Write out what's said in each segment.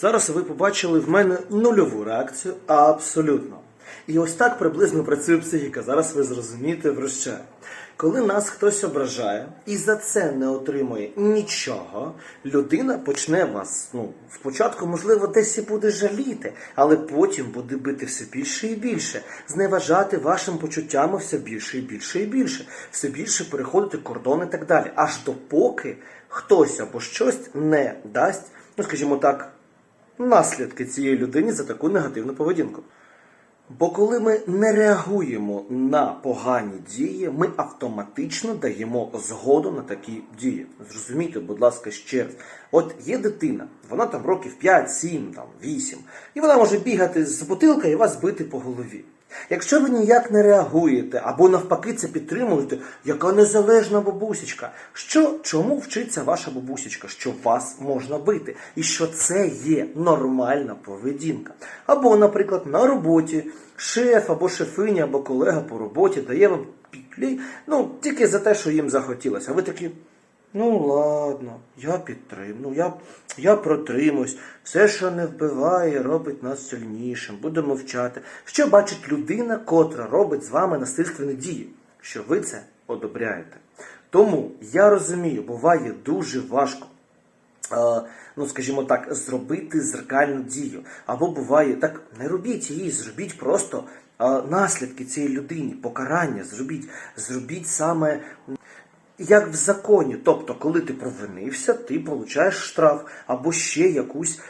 Зараз ви побачили в мене нульову реакцію, абсолютно. І ось так приблизно працює психіка. Зараз ви зрозумієте про. Коли нас хтось ображає і за це не отримує нічого, людина почне вас, ну, спочатку, можливо, десь і буде жаліти, але потім буде бити все більше і більше, зневажати вашим почуттями все більше і більше і більше, все більше переходити кордон і так далі. Аж допоки хтось або щось не дасть, ну скажімо так, наслідки цієї людини за таку негативну поведінку. Бо коли ми не реагуємо на погані дії, ми автоматично даємо згоду на такі дії. Зрозумійте, будь ласка, ще раз. От є дитина, вона там років 5, 7, там, 8, і вона може бігати з бутилка і вас бити по голові. Якщо ви ніяк не реагуєте або навпаки це підтримуєте, яка незалежна бабусечка, що чому вчиться ваша бабусечка, що вас можна бити, і що це є нормальна поведінка. Або, наприклад, на роботі шеф або шефиня, або колега по роботі дає вам піклі, ну тільки за те, що їм захотілося. А ви такі. Ну ладно, я підтримую, ну, я, я протримуюсь. Все, що не вбиває, робить нас сильнішим. Будемо вчати. Що бачить людина, котра робить з вами насильственні дії, що ви це одобряєте. Тому я розумію, буває дуже важко. е, Ну, скажімо так, зробити зеркальну дію. Або буває, так не робіть її, зробіть просто е, наслідки цієї людині, покарання, зробіть, зробіть саме як в законі. Тобто, коли ти провинився, ти получаєш штраф або ще якусь,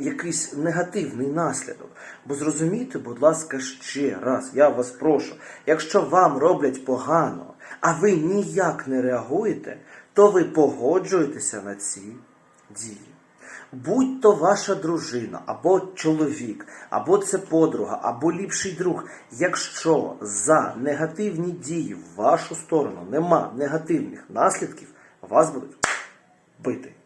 якийсь негативний наслідок. Бо зрозумійте, будь ласка, ще раз, я вас прошу, якщо вам роблять погано, а ви ніяк не реагуєте, то ви погоджуєтеся на ці дії. Будь то ваша дружина, або чоловік, або це подруга, або ліпший друг. Якщо за негативні дії в вашу сторону нема негативних наслідків, вас будуть бити.